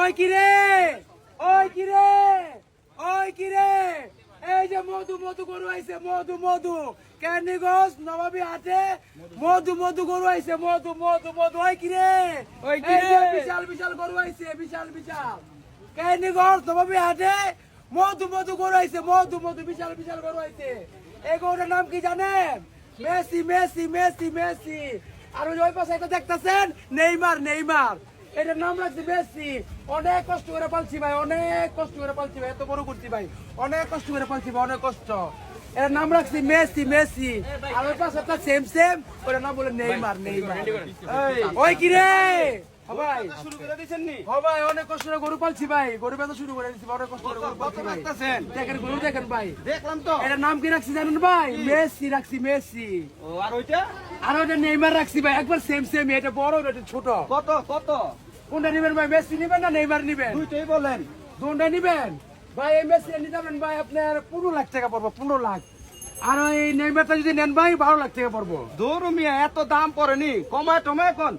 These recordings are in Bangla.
ওই কিরে ওই কিরে ওই কিরে এই যে মধু মধু গরু আইছে মধু মধু। ক্যান্ডিগঞ্জ নবাবী হাটে মধু মধু গরু আইছে মধু মধু মধু। ওই কিরে ওই কিরে? বিশাল বিশাল গরু আইছে বিশাল বিশাল। ক্যান্ডিগঞ্জ নবাবী হাটে মধু মধু গরু আইছে মধু মধু বিশাল বিশাল গরু আইছে। এই গরুটার নাম কি জানেন? Messi Messi Messi Messi. আর ওই ওই পাশে একটা দেখতেছেন? Neymar Neymar. এটার নাম রাখছি বেশি। অনেক কষ্ট করে পালছি ভাই অনেক কষ্ট করে পালছি ভাই এত বড় করছি ভাই। অনেক কষ্ট করে পালছি ভাই অনেক কষ্ট। এটার নাম রাখছি মেসি মেসি। আর ওই পাশে সেম সেম ওটার নাম বলে নেইমার নেইমার। ওই কি রে? ভাই শুরু করে দিয়েছেন নি ভাই অনেক কষ্ট করে গরু পালছি ভাই। গরু শুরু করে অনেক কষ্ট করে গরু পালছি ভাই। দেখেন গরু দেখেন ভাই। দেখলাম তো। এটার নাম কি রাখছি জানেন ভাই? মেসি রাখছি মেসি। ও আর ওইটা? আর নেইমার রাখছি ভাই। একবার সেম সেম এটা বড় এটা ছোট। কত কত? কোনটা নিবেন ভাই? মেসি নিবেন না নেইমার নিবেন? দুইটাই বলেন। কোনটা নিবেন? ভাই এই মেসি নিতে পারেন ভাই আপনার পনেরো লাখ টাকা পড়ব পনেরো লাখ। আর ওই নেইমারটা যদি নেন ভাই বারো লাখ টাকা পড়ব। দূর মিয়া এত দাম পড়েনি। কমায় টমায় কোন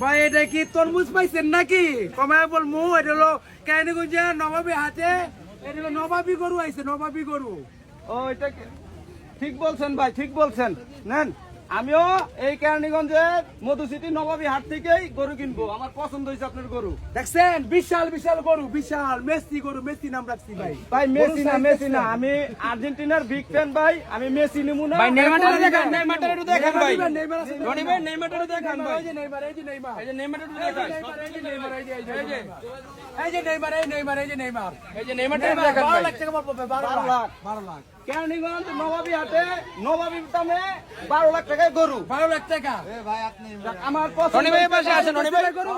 ভাই, এটা কি তরমুজ পাইছেন নাকি? কমায় বলমু, এটা হলো কাহিনীগঞ্জে নবাবী হাতে এটা হলো নবাবী গরু আইছে, নবাবী গরু। ও, এটা ঠিক বলছেন ভাই, ঠিক বলছেন। নেন। আমিও এই কেরানীগঞ্জের মধু সিটি নবাবী হাট থেকেই গরু কিনবো আমার পছন্দ হয়েছে আপনার গরু দেখছেন বিশাল বিশাল গরু বিশাল মেসি গরু মেসি নাম রাখছি ভাই ভাই মেসি না মেসি না আমি আর্জেন্টিনার বিগ ফ্যান ভাই আমি মেসি নিমু না ভাই, নেইমারটা দেখান। নেইমারটা একটু দেখান ভাই। নেইমার, আছে, রনি ভাই, নেইমারটা দেখান ভাই। এই যে নেইমার, এই যে নেইমার। এই যে নেইমারটা একটু এই যে দেখান। নেইমার, এই যে নেইমার, এই যে- এই যে নেইমার। এই নেইমার, এই যে নেইমার। এই যে নেইমারটা দেখান ভাই। লাখ টাকা বারো বারো লাখ। লাখ। বারো লাখ। কেরানীগঞ্জ নবাবী হাটে নবাবী দামে বারো লাখ টাকায় গরু। বারো লাখ টাকা। আমার পাশে। গরু।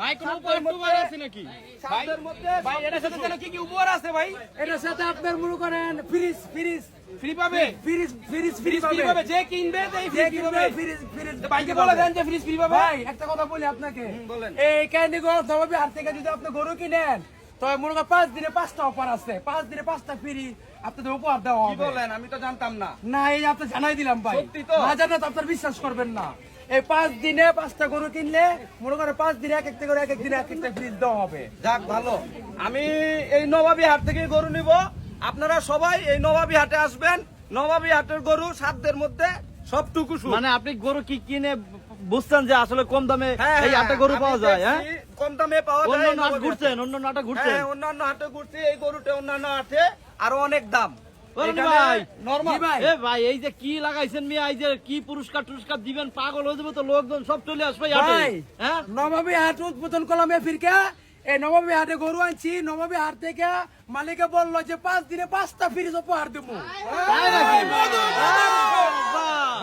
ভাই কোনো উপহার আছে নাকি? ভাই সাতের মধ্যে ভাই এটার সাথে কি কি উপহার আছে ভাই? এটার সাথে আপনার মনে করেন ফ্রিজ ফ্রিজ। ফ্রি পাবে? ফ্রিজ ফ্রিজ ফ্রি পাবে। যে কিনবে সেই ফ্রি কিনবে ফ্রিজ ফ্রিজ তো ভাইকে বলে দেন যে ফ্রিজ ফ্রি পাবে? ভাই একটা কথা বলি আপনাকে। বলেন। এই ক্যান্ডি গড় নবাবী হাট থেকে যদি আপনি গরু কিনেন তবে মনে করেন পাঁচ দিনে পাঁচটা অফার আছে। পাঁচ দিনে পাঁচটা ফ্রি আপনাদের উপহার দেওয়া হবে। বলেন? আমি তো জানতাম না। না এই আপনি জানাই দিলাম ভাই। না জানা তো আপনার বিশ্বাস করবেন না। এই পাঁচ দিনে পাঁচটা গরু কিনলে মনে করেন পাঁচ দিনে এক একটা করে এক এক দিনে এক একটা ফ্রিজ দেওয়া হবে। যাক ভালো। আমি এই নবাবী হাট থেকে গরু নিব। আপনারা সবাই এই নবাবী হাটে আসবেন। নবাবী হাটের গরু সাতদের মধ্যে সবটুকু। মানে আপনি গরু কি কিনে বুঝছেন যে আসলে কম দামে হ্যাঁ, এই হাটে গরু পাওয়া যায় হ্যাঁ কম দামে পাওয়া যায় অন্য এই হাট নবাবী ঘুরছেন হাটে। অন্য হাটে ঘুরছেন হ্যাঁ অন্যান্য হাটে ঘুরছি এই গরুটা অন্যান্য হাটে আরও অনেক দাম ভাই। এই যে কি লাগাইছেন মিয়া এই যে কি পুরস্কার টুরস্কার দিবেন পাগল হয়ে যাবে তো লোকজন সব চলে আসবে হ্যাঁ নবাবী হাট উদ্বোধন করলাম ফিরকে এই নবাবী হাটে গরু আনছি নবাবী হাট থেকে মালিকে বলল যে পাঁচ দিনে পাঁচটা ফ্রিজ উপহার দেবো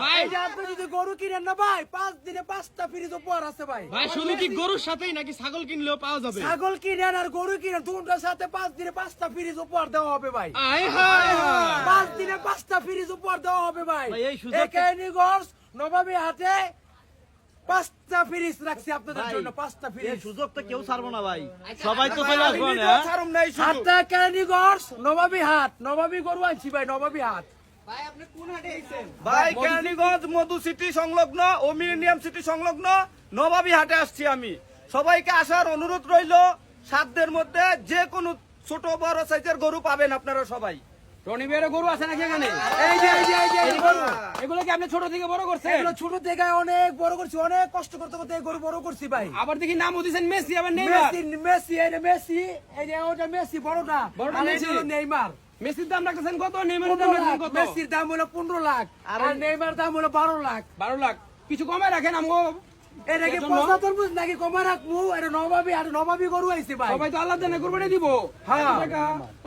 ভাই এই যে আপনি যদি গরু কিনেন না ভাই? পাঁচ দিনে পাঁচটা ফ্রিজ উপহার আছে ভাই। ভাই শুধু কি গরুর সাথেই নাকি ছাগল কিনলেও পাওয়া যাবে? ছাগল কিনেন আর গরু কিনেন দুটার সাথে পাঁচ দিনে পাঁচটা ফ্রিজ উপহার দেওয়া হবে ভাই। পাঁচ দিনে পাঁচটা ফ্রিজ উপহার দেওয়া হবে ভাই। একাইনিগঞ্জ নবাবী হাটে পাঁচটা ফ্রিজ রাখছি আপনাদের জন্য পাঁচটা ফ্রিজ সুযোগ তো কেউ ছাড়বো না ভাই। সবাই তো চলে আসবে না। ভিডিও ছাড়ুম না এই শুধু। কেরানীগঞ্জ নবাবী হাট নবাবী গরু আনছি ভাই নবাবী হাট। ভাই কেরানীগঞ্জ মধু সিটি সংলগ্ন ও মিলেনিয়াম সিটি সংলগ্ন নবাবী হাটে আসছি আমি। সবাইকে আসার অনুরোধ রইল সাতদের মধ্যে যে কোনো ছোট বড় সাইজের গরু পাবেন আপনারা সবাই। রনি ভাইয়ের গরু আছে নাকি এখানে? এই যে এই যে এই যে এগুলো কি আপনি ছোট থেকে বড় করছেন? এগুলো ছোট থেকে অনেক বড় করছি অনেক কষ্ট করতে করতে গরু বড় করছি ভাই। আবার দেখি নাম দিয়েছেন মেসি আবার নেইমার। মেসি মেসি এই যে মেসি এই যে ওটা মেসি বড়টা। বড়টা আর এই মেসি। যে হলো নেইমার। মেসির দাম রাখতেছেন কত? নেইমারের দাম লাখ। কত? মেসির দাম হলো পনেরো লাখ আর নেইমার দাম হলো বারো লাখ। বারো লাখ। কিছু কমে রাখেন আমগো? এটা কি? তরমুজ নাকি কমা রাখব এটা নবাবী আর নবাবী গরু আইছে ভাই। সবাই তো আল্লাহ জানে কুরবানি দিব। হ্যাঁ।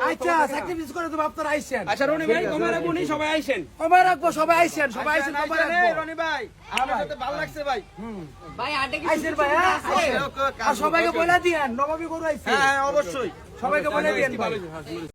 আচ্ছা স্যাক্রিফাইস করে দেবো আপনারা আইসেন। আচ্ছা রনি ভাই কমে রাখুন সবাই আইসেন। কমা রাখব সবাই আইসেন সবাই আইসেন কমা রাখব। রনি ভাই আপনার সাথে ভালো লাগছে ভাই। আইসেন ভাই হ্যাঁ আইসেন। আর সবাইকে বলে দিয়েন নবাবী গরু আইছে। হ্যাঁ অবশ্যই। সবাইকে বলে দিয়েন ভাই।